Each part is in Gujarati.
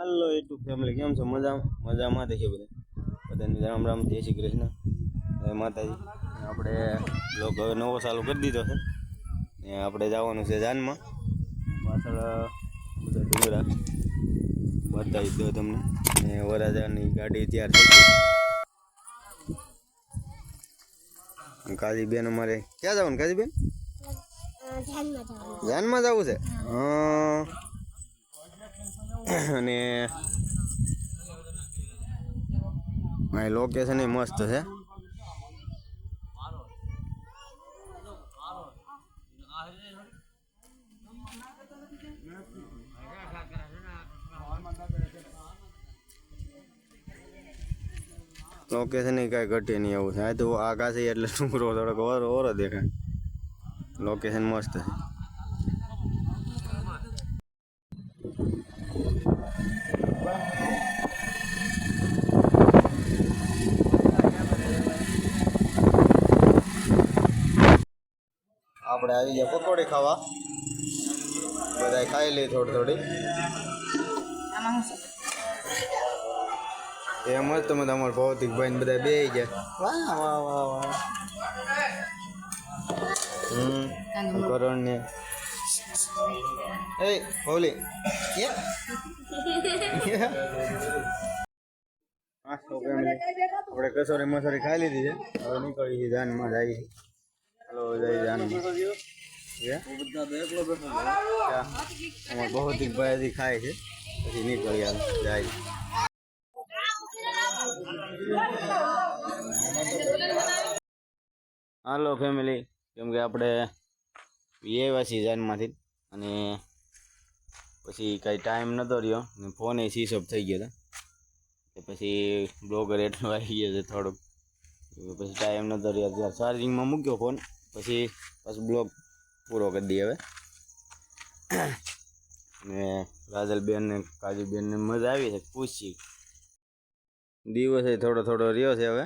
હાલો યુટ્યુબ ફેમિલી કેમ છો? મજામાં? મજામાં દેખે બધા. બધાને રામ રામ જય શ્રી કૃષ્ણ. જય માતાજી. આપણે બ્લોગ હવે નવો ચાલુ કરી દીધો છે. ને આપણે જવાનું છે જાનમાં. પાછળ બધા ડુંગરા બતાવી દો તમને. ને વરાજાની ગાડી તૈયાર થઈ ગઈ કાજીબેન અમારે ક્યાં જવાનું? કાજીબેન? જાનમાં જવું છે? હા. અને અહીં લોકેશન મસ્ત છે. લોકેશન કાંઈ ઘટે નહીં એવું છે. આ તો આકાશ એટલે ટૂંકરો થોડોક ઓરો ઓરો દેખાય. લોકેશન મસ્ત છે. આપણે આવી ગયા. પકોડી ખાવા. બધા ખાઈ લઈ થોડી થોડી. એમ જ તમે તમારા ભૌતિક ભાઈ બધા બે ગયા. વાહ વાહ વાહ વાહ. હમ કરણ ને એ હોલી. આપણે કસોરી મસોરી ખાઈ લીધી છે. હવે નીકળી જાનમાં જાય હલો જય જાનમાં અમારા ભૌતિક ભાઈ ખાય છે. પછી નીકળી જાય. હાલો ફેમિલી કેમ કે આપણે એવા છીએ જાનમાંથી અને પછી કાંઈ ટાઈમ નહોતો રહ્યો ને ફોન એ સીસઅપ થઈ ગયો હતો પછી બ્લોગર એટલો આવી ગયો છે થોડોક. પછી ટાઈમ નહોતો રહ્યો. ત્યારે ચાર્જિંગમાં મૂક્યો ફોન પછી પાછું બ્લોગ પૂરો કરી દઈએ હવે. ને રાજલબેન ને કાજુબેનને મજા આવી છે પૂછી. દિવસે થોડો થોડો રહ્યો છે હવે.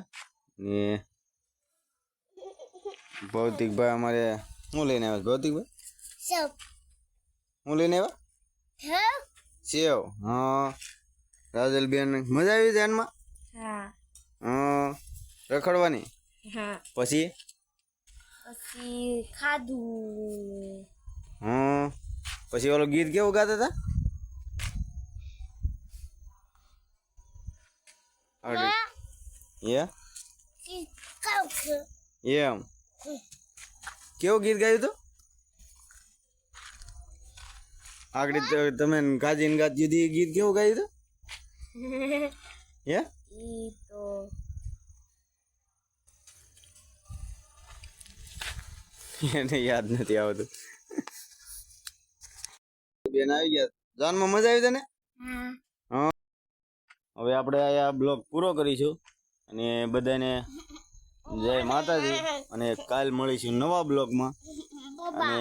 ને ભૌતિકભાઈ અમારે શું લઈને આવ્યા ભૌતિકભાઈ? હું લઈને આવ્યા? સેવ. હા. રાજલબેન મજા આવી ધ્યાનમાં હા. રખડવાની? પછી? પછી ખાધું. હમ. પછી ઓલો ગીત કેવું ગાતા હતા યે એમ. કેવું ગીત ગાયું હતું આગળ તમે ગાજીને ગાત જુદી ગીત કેવું ગાયું હતું હે? તો એને યાદ નથી આવતું. બેન આવી ગયા. જાનમાં મજા આવી તને? હા. હવે આપણે આ બ્લોગ પૂરો કરીશું અને બધાને જય માતાજી અને કાલ મળીશું નવા બ્લોગમાં. અને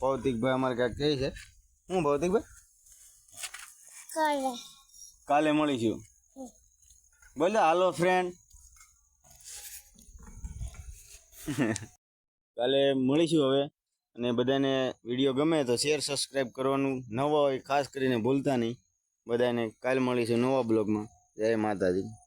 ભૌતિકભાઈ અમારે ક્યાંક કહે છે. હું ભૌતિકભાઈ? કાલે. મળીશું. બોલે હાલો ફ્રેન્ડ કાલે મળીશું હવે. અને બધાને વીડિયો ગમે તો શેર સબસ્ક્રાઈબ કરવાનું. નવા હોય ખાસ કરીને ભૂલતા નહીં. બધાને કાલે મળીશું નવા બ્લોગમાં. જય માતાજી.